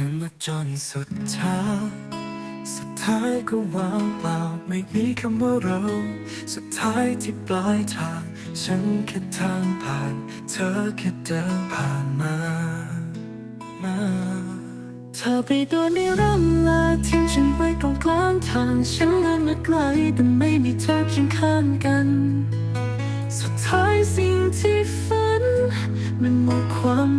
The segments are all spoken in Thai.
ฉันมาจนสุดท้างสุดท้ายก็ว่างเปล่าไม่มีคำว่าเรา สุดท้ายที่ปลายทาง ฉันแค่ทางผ่าน เธอแค่เดินผ่านมา มาเธอไปโดนในร่ำลาทิ้งฉันไว้ตรงกลางทาง ฉันเดินมาไกลแต่ไม่มีเธอเคียงข้างกัน สุดท้ายสิ่งที่ฝัน มันหมดความ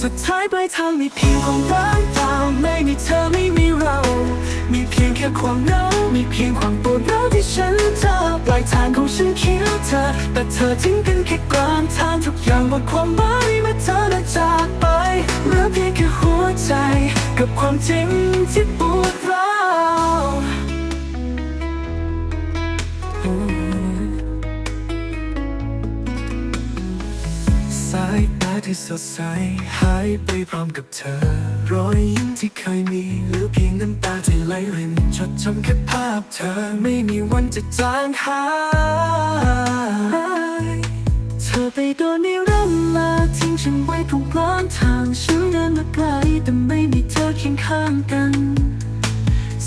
สุดท้ายปลายทางมีเพียงความร้างเปล่าไม่มีเธอไม่มีเรา มีเพียงแค่ความเหงามีเพียงความปวดร้าวที่ฉันเจอปลายทางของฉันคิดเธอ แต่เธอทิ้งกันแค่กลางทางทุกอย่างหมดความหมายเมื่อเธอได้จากไปเหลือเพียงแค่หัวใจ กับความจริงที่ปวดร้าว ที่สดใสหายไปพร้อมกับเธอ รอยยิ้มที่เคยมีเหลือเพียงน้ำตาที่ไหลรินจดจำแค่ภาพเธอไม่มีวันจะจางหายเธอไปโดนในร่ำลาทิ้งฉันไว้ตรงกลางทางฉันเดินมาไกลแต่ไม่มีเธอเคียงข้างกัน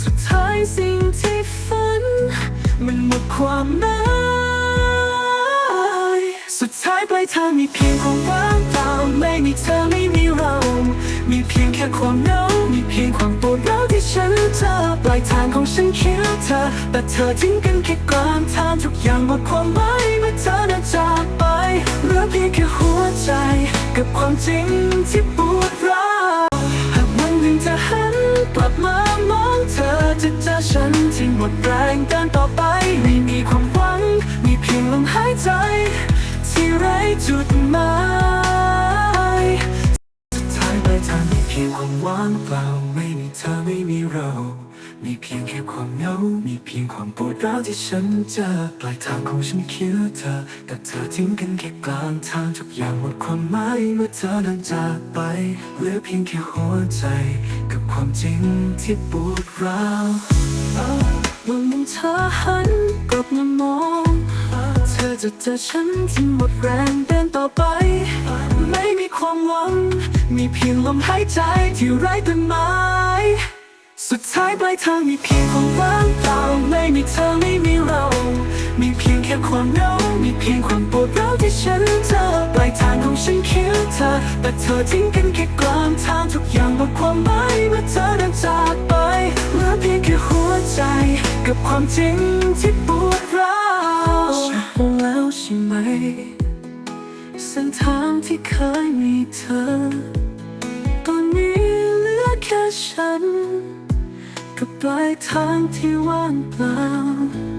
สุดท้ายสิ่งที่ฝัน มันหมดความหมายสุดท้ายปลายทางมีเพียงความว่าง เปล่าไม่มีเธอไม่มีเรา มีเพียงแค่ความเหงามีเพียงความปวดร้าวที่ฉันเจอปลายทางของฉันคิดเธอ แต่เธอทิ้งกันแค่กลางทางทุกอย่างหมดความหมายเมื่อเธอเดินจากไปเหลือเพียงแค่หัวใจ กับความจริงที่ปวดร้าวหากวันหนึ่งเธอหันกลับมามองเธอจะเจอฉันที่หมดแรงเดินต่อไปไม่มีความหวัง มีเพียงลมหายใจ ที่ไร้จุด มีเพียงความว่างเปล่าไม่มีเธอไม่มีเรา มีเพียงแค่ความเหงา มีเพียงความปวดร้าวที่ฉันเจอปลายทางของฉันคิดเธอ แต่เธอทิ้งกันแค่กลางทางทุกอย่างหมดความหมายเมื่อเธอเดินจากไปเหลือเพียงแค่หัวใจ กับความจริงที่ปวดร้าววันหนึ่งเธอหันกลับมามองเธอจะเจอฉันที่หมดแรงเดินต่อไป ไม่มีความหวัง มีเพียงลมหายใจที่ไร้ต้นไม้ สุดท้ายปลายทางมีเพียงความว่างเปล่าไม่มีเธอไม่มีเรา มีเพียงแค่ความเหงามีเพียงความปวดร้าวที่ฉันเจอปลายทางของฉันคิดเธอ แต่เธอทิ้งกันแค่กลางทางทุกอย่างหมดความหมายเมื่อเธอเดินจากไปเหลือเพียงแค่หัวใจ กับความจริงที่ปวดร้าวฉันรู้แล้วใช่ไหม เส้นทางที่เคยมีเธอ ตอนนี้เหลือแค่ฉัน กับปลายทางที่ว่างเปล่า